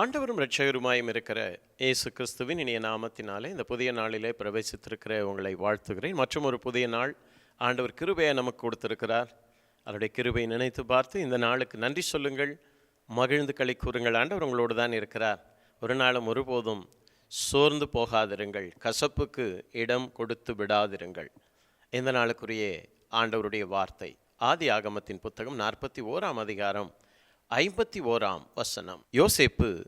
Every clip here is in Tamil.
ஆண்டவரும் ரட்சகருமாயும் இருக்கிற இயேசு கிறிஸ்துவின் இனிய நாமத்தினாலே இந்த புதிய நாளிலே பிரவேசித்திருக்கிற உங்களை வாழ்த்துகிறேன். மற்றும் ஒரு புதிய நாள் ஆண்டவர் கிருபையை நமக்கு கொடுத்திருக்கிறார். அவருடைய கிருபையை நினைத்து பார்த்து இந்த நாளுக்கு நன்றி சொல்லுங்கள். மகிழ்ந்து களி கூறுங்கள். ஆண்டவர் உங்களோடு தான் இருக்கிறார். ஒரு நாளும் ஒருபோதும் சோர்ந்து போகாதிருங்கள். கசப்புக்கு இடம் கொடுத்து விடாதிருங்கள். இந்த நாளுக்குரிய ஆண்டவருடைய வார்த்தை ஆதி ஆகமத்தின் புத்தகம் நாற்பத்தி ஓராம் அதிகாரம் ஐம்பத்தி ஓராம் வசனம். யோசேப்பு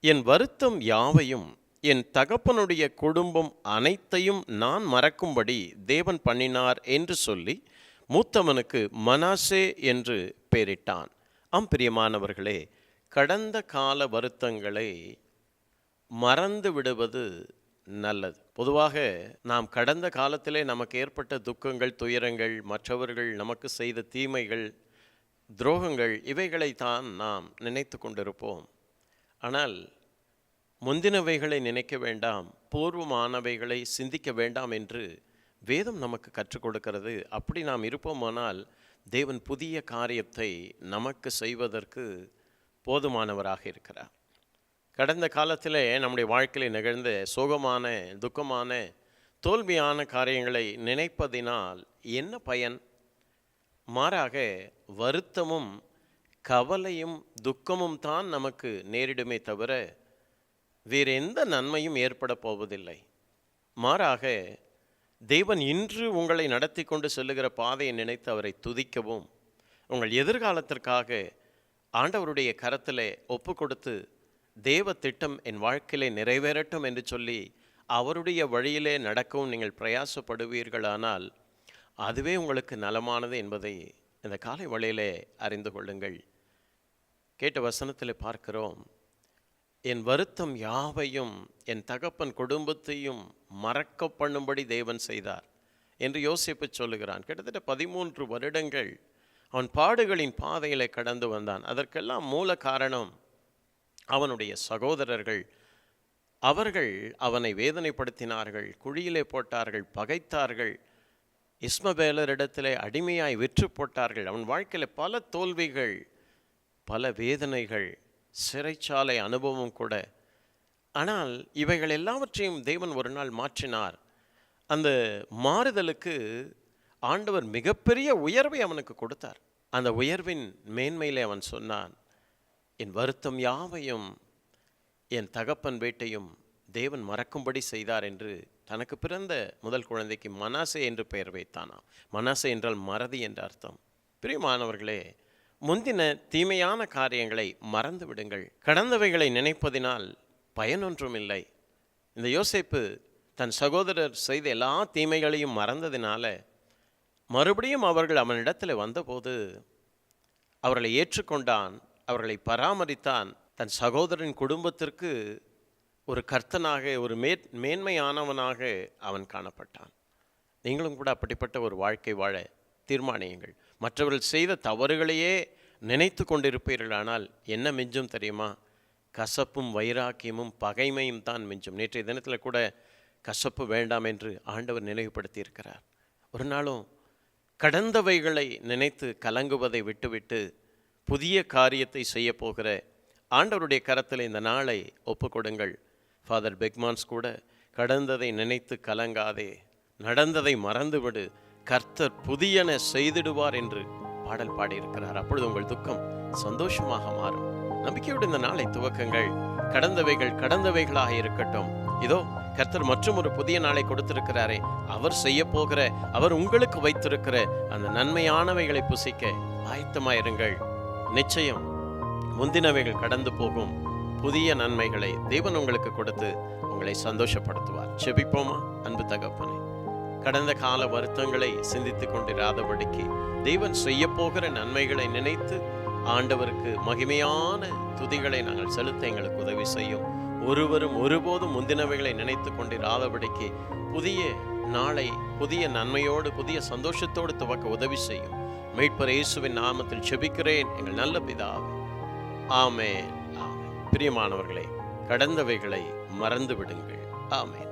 என் வருத்தம் யாவையும் என் தகப்பனுடைய குடும்பம் அனைத்தையும் நான் மறக்கும்படி தேவன் பண்ணினார் என்று சொல்லி மூத்தவனுக்கு மனாசே என்று பெயரிட்டான். ஆம் பிரியமானவர்களே கடந்த கால வருத்தங்களை மறந்து விடுவது நல்லது. பொதுவாக நாம் கடந்த காலத்திலே நமக்கு ஏற்பட்ட துக்கங்கள் துயரங்கள் மற்றவர்கள் நமக்கு செய்த தீமைகள் துரோகங்கள் இவைகளைத்தான் நாம் நினைத்து கொண்டிருப்போம். ஆனால் முந்தினவைகளை நினைக்க வேண்டாம் பூர்வமானவைகளை சிந்திக்க வேண்டாம் என்று வேதம் நமக்கு கற்றுக் கொடுக்கிறது. அப்படி நாம் இருப்போமானால் தேவன் புதிய காரியத்தை நமக்கு செய்வதற்கு போதுமானவராக இருக்கிறார். கடந்த காலத்தில் நம்முடைய வாழ்க்கையில் நிகழ்ந்த சோகமான துக்கமான தோல்வியான காரியங்களை நினைப்பதினால் என்ன பயன்? மாறாக வருத்தமும் கவலையும் துக்கமும் தான் நமக்கு நேரிடுமே தவிர வேறு எந்த நன்மையும் ஏற்பட போவதில்லை. மாறாக தேவன் இன்று உங்களை நடத்தி கொண்டு செல்லுகிற பாதையை நினைத்து அவரை துதிக்கவும் உங்கள் எதிர்காலத்திற்காக ஆண்டவருடைய கரத்தில் ஒப்பு கொடுத்து தேவ திட்டம் என் வாழ்க்கையிலே நிறைவேறட்டும் என்று சொல்லி அவருடைய வழியிலே நடக்கவும் நீங்கள் பிரயாசப்படுவீர்களானால் அதுவே உங்களுக்கு நலமானது என்பதை இந்த காலை வழியிலே அறிந்து கொள்ளுங்கள். கேட்ட வசனத்தில் பார்க்கிறோம் என் வருத்தம் யாவையும் என் தகப்பன் குடும்பத்தையும் மறக்க பண்ணும்படி தேவன் செய்தார் என்று யோசிப்பு சொல்லுகிறான். கிட்டத்தட்ட பதிமூன்று வருடங்கள் அவன் பாடுகளின் பாதையில் கடந்து வந்தான். அதற்கெல்லாம் மூல காரணம் அவனுடைய சகோதரர்கள். அவர்கள் அவனை வேதனைப்படுத்தினார்கள் குழியிலே போட்டார்கள் பகைத்தார்கள். இஸ்மபேலரிடத்திலே அடிமையாய் விற்று போட்டார்கள். அவன் வாழ்க்கையில் பல தோல்விகள் பல வேதனைகள் சிறைச்சாலை அனுபவம் கூட. ஆனால் இவைகள் எல்லாவற்றையும் தேவன் ஒரு நாள் மாற்றினார். அந்த மாறுதலுக்கு ஆண்டவர் மிகப்பெரிய உயர்வை அவனுக்கு கொடுத்தார். அந்த உயர்வின் மேன்மையிலே அவன் சொன்னான் என் வருத்தம் யாவையும் என் தகப்பன் வீட்டையும் தேவன் மறக்கும்படி செய்தார் என்று தனக்கு பிறந்த முதல் குழந்தைக்கு மனாசே என்று பெயர் வைத்தானாம். மனாசே என்றால் மறதி என்ற அர்த்தம். பிரியமானவர்களே முந்தின தீமையான காரியங்களை மறந்து விடுங்கள். கடந்தவைகளை நினைப்பதினால் பயனொன்றும் இல்லை. இந்த யோசிப்பு தன் சகோதரர் செய்த எல்லா தீமைகளையும் மறந்ததினால மறுபடியும் அவர்கள் அவனிடத்தில் வந்தபோது அவர்களை ஏற்றுக்கொண்டான் அவர்களை பராமரித்தான் தன் சகோதரன் குடும்பத்திற்கு ஒரு கர்த்தனாக ஒரு மே மேன்மையானவனாக அவன் காணப்பட்டான். நீங்களும் கூட அப்படிப்பட்ட ஒரு வாழ்க்கை வாழ தீர்மானியுங்கள். மற்றவர்கள் செய்த தவறுகளையே நினைத்து கொண்டிருப்பீர்களானால் என்ன மிஞ்சும் தெரியுமா? கசப்பும் வைராக்கியமும் பகைமையும் தான் மிஞ்சும். நேற்றைய தினத்தில் கூட கசப்பு வேண்டாம் என்று ஆண்டவர் நினைவுபடுத்தி இருக்கிறார் ஒரு நாளும் கடந்தவைகளை நினைத்து கலங்குவதை விட்டுவிட்டு புதிய காரியத்தை செய்ய போகிற ஆண்டவருடைய கரத்தில் இந்த நாளை ஒப்புக்கொடுங்கள். ஃபாதர் பெக்மான்ஸ் கூட கடந்ததை நினைத்து கலங்காதே நடந்ததை மறந்துவிடு கர்த்தர் புதியன செய்திடுவார் என்று பாடல் பாடியிருக்கிறார். அப்பொழுது உங்கள் துக்கம் சந்தோஷமாக மாறும். நம்பிக்கையோடு இந்த நாளை துவக்கங்கள். கடந்தவைகள் கடந்தவைகளாக இருக்கட்டும். இதோ கர்த்தர் மற்றும் ஒரு புதிய நாளை கொடுத்திருக்கிறாரே அவர் செய்ய போகிற அவர் உங்களுக்கு வைத்திருக்கிற அந்த நன்மையானவைகளை புசிக்க ஆயத்தமாயிருங்கள். நிச்சயம் முந்தினவைகள் கடந்து போகும். புதிய நன்மைகளை தேவன் உங்களுக்கு கொடுத்து உங்களை சந்தோஷப்படுத்துவார். செபிப்போமா? அன்பு தகப்பனே கடந்த கால வருத்தங்களை சிந்தித்து கொண்டிராதபடிக்கு தேவன் செய்ய போகிற நன்மைகளை நினைத்து ஆண்டவருக்கு மகிமையான துதிகளை நாங்கள் செலுத்த எங்களுக்கு உதவி செய்யும். ஒருவரும் ஒருபோதும் முந்தினவைகளை நினைத்து கொண்டிராதபடிக்கு புதிய நாளை புதிய நன்மையோடு புதிய சந்தோஷத்தோடு துவக்க உதவி செய்யும். மீட்பர் இயேசுவின் நாமத்தில் செபிக்கிறேன் எங்கள் நல்ல பிதாவே. ஆமேன். பிரியமானவர்களே கடந்தவைகளை மறந்து விடுங்கள் ஆமேன்.